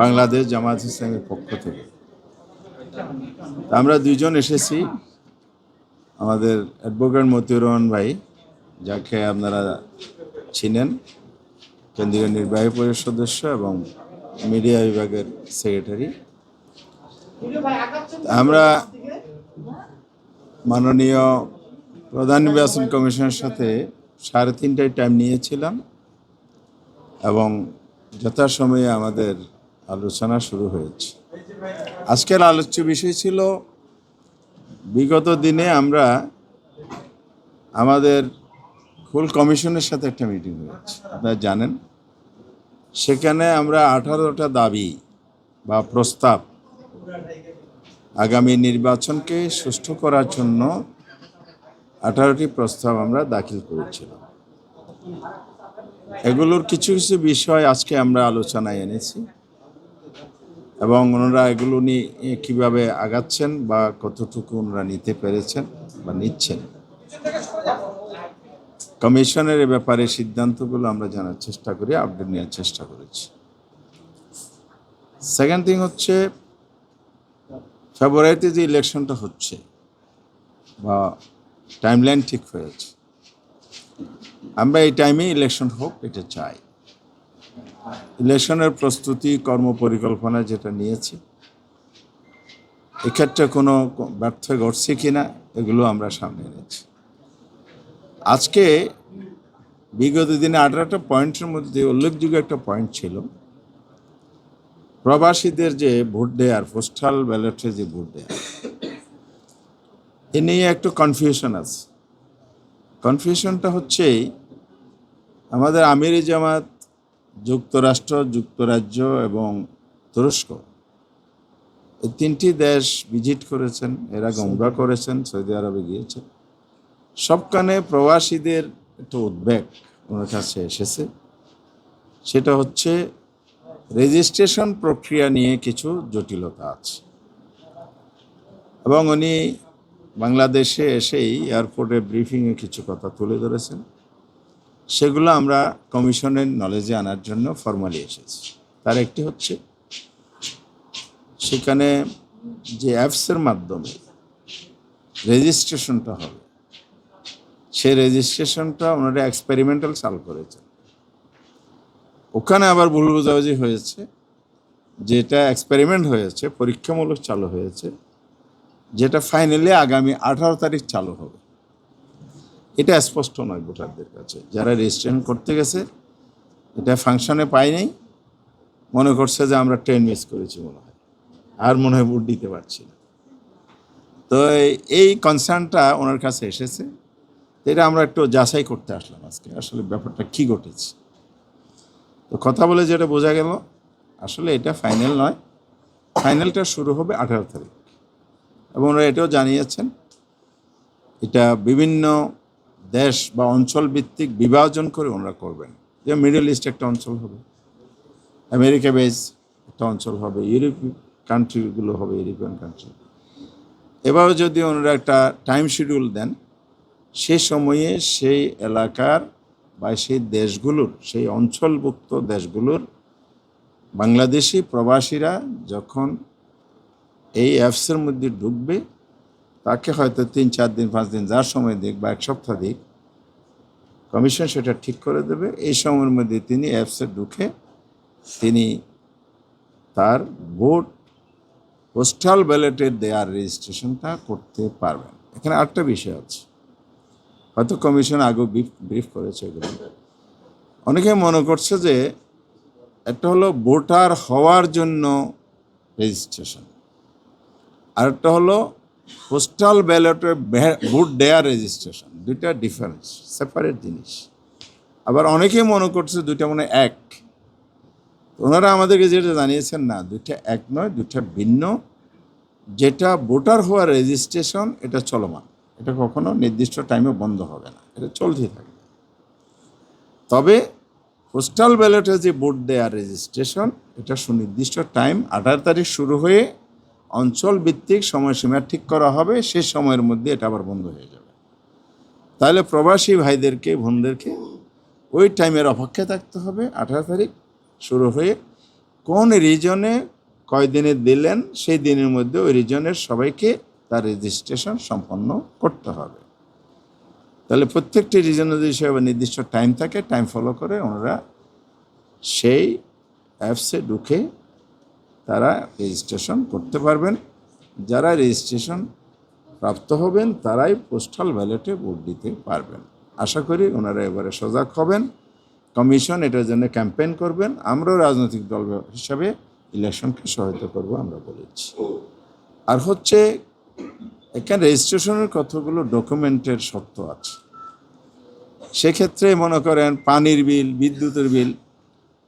বাংলাদেশ জামাত ইসলামের পক্ষ থেকে। আমরা দুইজন এসেছি। আমাদের অ্যাডভোকেট মতিউর রহমান ভাই, যাকে আপনারা চিনেন, কেন্দ্রীয় নির্বাহী পরিষদ সদস্য এবং মিডিয়া বিভাগের সেক্রেটারি। আমরা মাননীয় প্রধান নির্বাচন কমিশনের সাথে সাড়ে তিনটায় টাইম নিয়েছিলাম এবং যথাসময়ে আমাদের আলোচনা শুরু হয়েছে। আজকের আলোচ্য বিষয় ছিল, বিগত দিনে আমরা আমাদের ফুল কমিশনের সাথে একটা মিটিং হয়েছে। আপনারা জানেন, সেখানে আমরা আঠারোটা দাবি বা প্রস্তাব আগামী নির্বাচনকে সুষ্ঠু করার জন্য আঠারোটি প্রস্তাব আমরা দাখিল করেছিলাম। এগুলোর কিছু কিছু বিষয় আজকে আমরা আলোচনায় এনেছি এবং ওনারা এগুলো নিয়ে কীভাবে আগাচ্ছেন বা কতটুকু ওনারা নিতে পেরেছেন বা নিচ্ছেন। কমিশনের এ ব্যাপারে সিদ্ধান্তগুলো আমরা জানার চেষ্টা করি, আপডেট নেওয়ার চেষ্টা করেছি। সেকেন্ড থিং হচ্ছে, ফেব্রুয়ারিতে যে ইলেকশনটা হচ্ছে বা টাইমলাইন ঠিক হয়েছে আমরা এই টাইমে ইলেকশন হোক, এটা চাই। ইলেকশনের প্রস্তুতি, কর্মপরিকল্পনা যেটা নিয়েছি, এক্ষেত্রে কোনো ব্যর্থ ঘটছে কিনা, এগুলো আমরা সামনে এনেছি। আজকে বিগত দিনে আঠারোটা পয়েন্টের মধ্যে উল্লেখযোগ্য একটা পয়েন্ট ছিল। প্রবাসীদের যে ভোট দেয়ার পোস্টাল ব্যালটে যে ভোট দেয়ার, এ নিয়ে একটু কনফিউশন আছে। কনফিউশনটা হচ্ছে আমাদের আমিরি জামাত যুক্তরাষ্ট্র যুক্তরাজ্য এবং তুরস্ক এই তিনটি দেশ ভিজিট করেছেন। এরা গমরা করেছেন সৌদি আরবে গিয়েছেন। সবখানে প্রবাসীদের একটা উদ্বেগ ওনার কাছে এসেছে। সেটা হচ্ছে রেজিস্ট্রেশন প্রক্রিয়া নিয়ে কিছু জটিলতা আছে। এবং উনি বাংলাদেশে এসেই এয়ারপোর্টে ব্রিফিংয়ে কিছু কথা তুলে ধরেছেন। সেগুলো আমরা কমিশনের নলেজে আনার জন্য ফর্মালি এসেছি। তার একটি হচ্ছে, সেখানে যে অ্যাপসের মাধ্যমে রেজিস্ট্রেশনটা হবে, সেই রেজিস্ট্রেশনটা ওনারা এক্সপেরিমেন্টাল চালু করেছেন। ওখানে আবার ভুল বোঝাবুঝি হয়েছে, যেটা এক্সপেরিমেন্ট হয়েছে, পরীক্ষামূলক চালু হয়েছে যেটা ফাইনালি আগামী আঠারো তারিখ চালু হবে। এটা স্পষ্ট নয় ভোটারদের কাছে। যারা রেজিস্ট্রেশন করতে গেছে, এটা ফাংশনে পাই নাই। মনে করছে যে আমরা ট্রেন মিস করেছি মনে হয়। আর মনে হয় ভোট দিতে পারছি না। তো এই- কনসার্নটা ওনার কাছে এসেছে। এটা আমরা একটু যাচাই করতে আসলাম আজকে, আসলে ব্যাপারটা কী ঘটেছে। তো কথা বলে যেটা বোঝা গেল, আসলে এটা ফাইনাল নয়। ফাইনালটা শুরু হবে আঠারো তারিখ। এবং ওরা এটাও জানিয়েছেন, এটা বিভিন্ন দেশ বা অঞ্চল ভিত্তিক বিভাজন করে ওনারা করবেন। যে মিডল ইস্ট একটা অঞ্চল হবে, আমেরিকা বেস একটা অঞ্চল হবে, ইউরোপ কান্ট্রিগুলো হবে, ইউরোপিয়ান কান্ট্রি। এভাবে যদি ওনারা একটা টাইম শিডিউল দেন, সে সময়ে সেই এলাকার বা সেই দেশগুলোর, সেই অঞ্চলভুক্ত দেশগুলোর বাংলাদেশি প্রবাসীরা যখন এই অ্যাপসের মধ্যে ঢুকবে, তাকে হয়তো তিন, চার দিন, পাঁচ দিন যার সময় দিক বা এক সপ্তাহ দিক, কমিশন সেটা ঠিক করে দেবে। এই সময়ের মধ্যে তিনি অ্যাপসে ঢুকে তিনি তার ভোট পোস্টাল ব্যালেটের দেয়ার রেজিস্ট্রেশনটা করতে পারবেন। এখানে আরেকটা বিষয় আছে। হয়তো কমিশন আগেও ব্রিফ করেছে এগুলো। অনেকে মনে করছে যে, একটা হলো ভোটার হওয়ার জন্য রেজিস্ট্রেশন। আরেকটা হলো পোস্টাল ব্যালটে ভোট দেয়ার রেজিস্ট্রেশন দুইটা ডিফারেন্স সেপারেট জিনিস। আবার অনেকেই মনে করছে দুইটা মনে এক। ওনারা আমাদেরকে যেটা জানিয়েছেন না, দুইটা এক নয়, দুইটা ভিন্ন। যেটা ভোটার হওয়ার রেজিস্ট্রেশন এটা চলমান। এটা কখনো নির্দিষ্ট টাইমে বন্ধ হবে না। এটা চলতেই থাকবে। তবে পোস্টাল ব্যালটে যে ভোট দেওয়ার রেজিস্ট্রেশন এটা সুনির্দিষ্ট টাইম আঠারো তারিখ শুরু হয়ে অঞ্চল ভিত্তিক সময়সীমা ঠিক করা হবে, সে সময়ের মধ্যে এটা আবার বন্ধ হয়ে যাবে। তাহলে প্রবাসী ভাইদেরকে, বোনদেরকে ওই টাইমের অপেক্ষায় থাকতে হবে। আঠারো তারিখ শুরু হয়ে কোন রিজনে কয় দিনে দিলেন, সেই দিনের মধ্যে ওই রিজনের সবাইকে তার রেজিস্ট্রেশন সম্পন্ন করতে হবে। তাহলে প্রত্যেকটি রিজনের যদি সেভাবে নির্দিষ্ট টাইম থাকে টাইম ফলো করে ওনারা সেই অ্যাপসে ঢুকে তারা রেজিস্ট্রেশন করতে পারবেন। যারা রেজিস্ট্রেশন প্রাপ্ত হবেন, তারাই পোস্টাল ব্যালটে ভোট দিতে পারবেন। আশা করি ওনারা এবারে সজাগ হবেন। কমিশন এটার জন্য ক্যাম্পেইন করবেন। আমরাও রাজনৈতিক দল হিসাবে ইলেকশনকে সহায়তা করব আমরা বলেছি আর হচ্ছে, এখানে রেজিস্ট্রেশনের কতগুলো ডকুমেন্টের শর্ত আছে? সেক্ষেত্রে মনে করেন পানির বিল, বিদ্যুতের বিল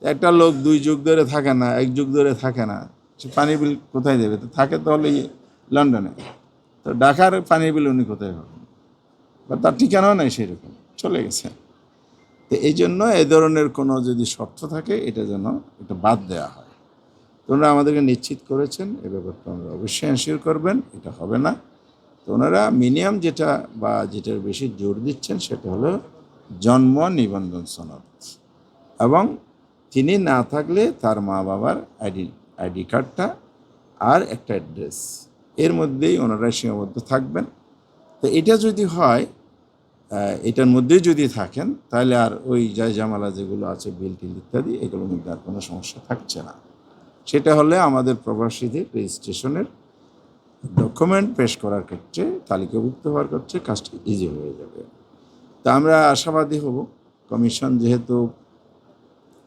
একটা লোক দুই যুগ ধরে থাকে না, এক যুগ ধরে থাকে না। সে পানির বিল কোথায় দেবে? তো থাকে তাহলে লন্ডনে। তো ঢাকার পানির বিল উনি কোথায় পাবেন? বা তার ঠিকানাও নাই সেরকম চলে গেছে। তো এই জন্য এই ধরনের কোনো যদি শর্ত থাকে, এটা যেন এটা বাদ দেওয়া হয়। তো ওনারা আমাদেরকে নিশ্চিত করেছেন, এ ব্যাপারটা আমরা অবশ্যই এনশিওর করবেন, এটা হবে না। তো ওনারা মিনিমাম যেটা বা যেটার বেশি জোর দিচ্ছেন, সেটা হলো জন্ম নিবন্ধন সনদ। এবং তিনি না থাকলে তার মা বাবার আইডি আইডি কার্ডটা আর একটা অ্যাড্রেস। এর মধ্যেই ওনারা সীমাবদ্ধ থাকবেন। তো এটা যদি হয় এটার মধ্যেই যদি থাকেন, তাহলে আর ওই জয় জামালা যেগুলো আছে বিল টিল ইত্যাদি, এগুলোর মধ্যে আর কোনো সমস্যা থাকছে না। সেটা হলে আমাদের প্রবাসীদের রেজিস্ট্রেশনের ডকুমেন্ট পেশ করার ক্ষেত্রে, তালিকাভুক্ত হওয়ার ক্ষেত্রে কাজটা ইজি হয়ে যাবে। তা আমরা আশাবাদী হব। কমিশন যেহেতু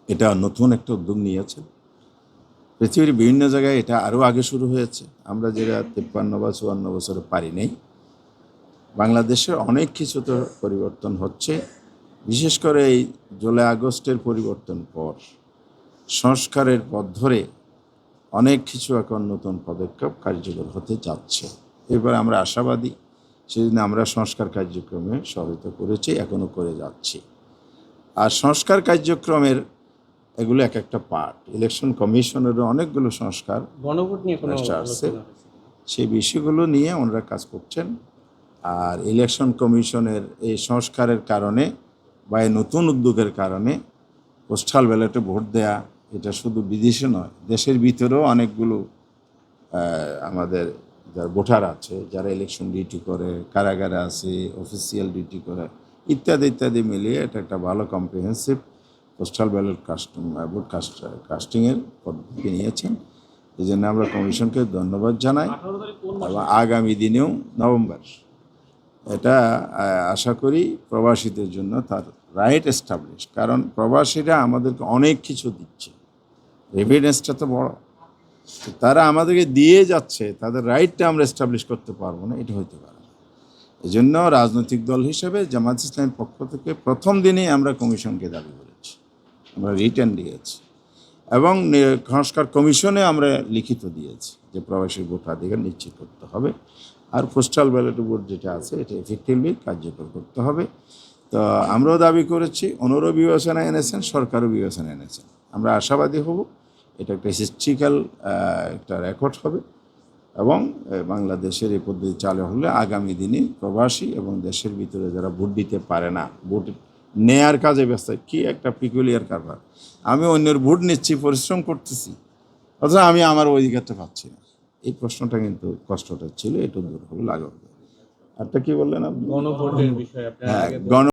এটা নতুন একটা উদ্যোগ নিয়েছে। পৃথিবীর বিভিন্ন জায়গায় এটা আরও আগে শুরু হয়েছে। আমরা যেটা তিপ্পান্ন বা চুয়ান্ন বছরে পারি নেই। বাংলাদেশের অনেক কিছু তো পরিবর্তন হচ্ছে। বিশেষ করে এই জুলাই, আগস্টের পরিবর্তন পর সংস্কারের পথ ধরে অনেক কিছু এখন নতুন পদক্ষেপ কার্যকর হতে যাচ্ছে। এবার আমরা আশাবাদী, সেদিন আমরা সংস্কার কার্যক্রমে সহায়তা করেছি এখনও করে যাচ্ছি। আর সংস্কার কার্যক্রমের এগুলো এক একটা পার্ট ইলেকশন কমিশনেরও অনেকগুলো সংস্কার গণভোট নিয়ে আছে। সেই বিষয়গুলো নিয়ে ওনারা কাজ করছেন। আর ইলেকশন কমিশনের এই সংস্কারের কারণে বা এই নতুন উদ্যোগের কারণে পোস্টাল ব্যালটে ভোট দেয়া এটা শুধু বিদেশে নয় দেশের ভিতরেও অনেকগুলো আমাদের যারা ভোটার আছে যারা ইলেকশন ডিউটি করে কারাগারে আছে অফিসিয়াল ডিউটি করে ইত্যাদি ইত্যাদি মিলিয়ে এটা একটা ভালো comprehensive postal ballot casting vote cast কাস্টিংয়ের পদ্ধতি নিয়েছেন। এই জন্য আমরা কমিশনকে ধন্যবাদ জানাই? এবং আগামী দিনেও নভেম্বর। এটা আশা করি প্রবাসীদের জন্য তার রাইট এস্টাবলিশ কারণ প্রবাসীরা আমাদেরকে অনেক কিছু দিচ্ছে। এভিডেন্সটা তো বড়। তারা আমাদেরকে দিয়ে যাচ্ছে, তাদের রাইটটা আমরা এস্টাবলিশ করতে পারব না, এটা হইতে পারে এজন্য রাজনৈতিক দল হিসেবে জামাত ইসলামের পক্ষ থেকে প্রথম দিনেই আমরা কমিশনকে দাবি করেছি আমরা রিটার্ন দিয়েছি। এবং সংস্কার কমিশনে আমরা লিখিত দিয়েছি যে প্রবাসী ভোটাধিকার নিশ্চিত করতে হবে। আর পোস্টাল ব্যালট বোর্ড যেটা আছে, এটা এফেক্টিভলি কার্যকর করতে হবে। তো আমরাও দাবি করেছি ওনারও বিবেচনা এনেছেন, সরকারও বিবেচনা এনেছেন। আমরা আশাবাদী হব, এটা একটা হিস্ট্রিক্যাল একটা রেকর্ড হবে। এবং বাংলাদেশের এই পদ্ধতি চালু হলে আগামী দিনে প্রবাসী এবং দেশের ভিতরে যারা ভোট দিতে পারে না ভোট নেয়ার কাজে ব্যস্ত। কি একটা পিকুলিয়ার কারবার। আমি অন্যের ভোট নিচ্ছি পরিশ্রম করতেছি। অথচ আমি আমার অধিকারটা পাচ্ছি না। এই প্রশ্নটা কিন্তু কষ্টটা ছিল এটা দূর হবে লাগবে। একটা আরটা কি বললেন আপনি? গণভোটের বিষয়ে হ্যাঁ গণ